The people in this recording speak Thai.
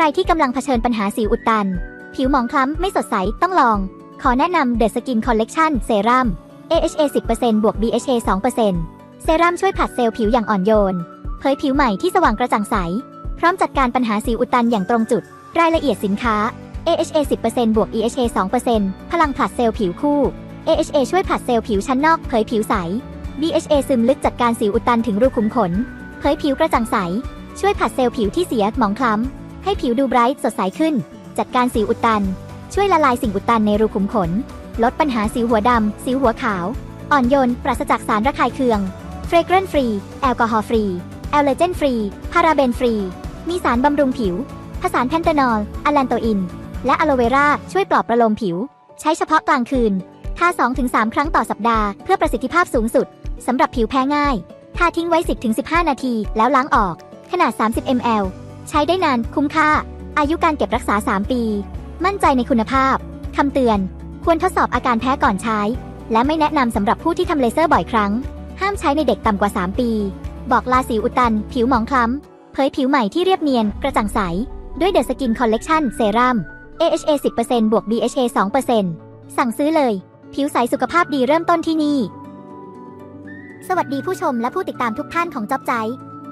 ใครที่กำลังเผชิญปัญหาสิวอุดตัน ผิวหมองคล้ำไม่สดใสต้องลอง ขอแนะนำ The Skin Collection Serum AHA 10%บวก BHA 2%เซรั่มช่วยผลัดเซลล์ผิวอย่างอ่อนโยน เผยผิวใหม่ที่สว่างกระจ่างใส พร้อมจัดการปัญหาสิวอุดตันอย่างตรงจุด รายละเอียดสินค้า AHA 10%บวก EHA 2%พลังผลัดเซลล์ผิวคู่ AHA ช่วยผลัดเซลล์ผิวชั้นนอกเผยผิวใส BHA ซึมลึกจัดการสิวอุดตันถึงรูขุมขน เผยผิวกระจ่างใส ช่วยผลัดเซลล์ผิวที่เสียหมองคล้ำ ให้ผิวดูไบรท์สดใสขึ้น จัดการสิวอุดตัน ช่วยละลายสิ่งอุดตันในรูขุมขน ลดปัญหาสิวหัวดำ สิวหัวขาว อ่อนโยน ปราศจากสารระคายเคืองเฟรกเรนฟรี แอลกอฮอล์ฟรี แอลเลเจนฟรี พาราเบนฟรี มีสารบำรุงผิว ผสานแพนเทนอลอะแลนโตอิน และอะโลเวราช่วยปลอบประโลมผิว ใช้เฉพาะกลางคืน ทา 2-3 ครั้งต่อสัปดาห์ เพื่อประสิทธิภาพสูงสุดสำหรับผิวแพ้ง่าย ทาทิ้งไว้ 10-15 นาที แล้วล้างออก ขนาด 30 ml ใช้ได้นานคุ้มค่า อายุการเก็บรักษา 3 ปี มั่นใจในคุณภาพคำเตือน ควรทดสอบอาการแพ้ก่อนใช้ และไม่แนะนำสำหรับผู้ที่ทำเลเซอร์บ่อยครั้ง ห้ามใช้ในเด็กต่ำกว่า 3 ปี บอกลาสิวอุดตัน ผิวหมองคล้ำเผยผิวใหม่ที่เรียบเนียน กระจ่างใส ด้วย The Skin Collection Serum AHA 10%บวก BHA 2%สั่งซื้อเลย ผิวใสสุขภาพดีเริ่มต้นที่นี่ สวัสดีผู้ชมและผู้ติดตามทุกท่านของจอบใจ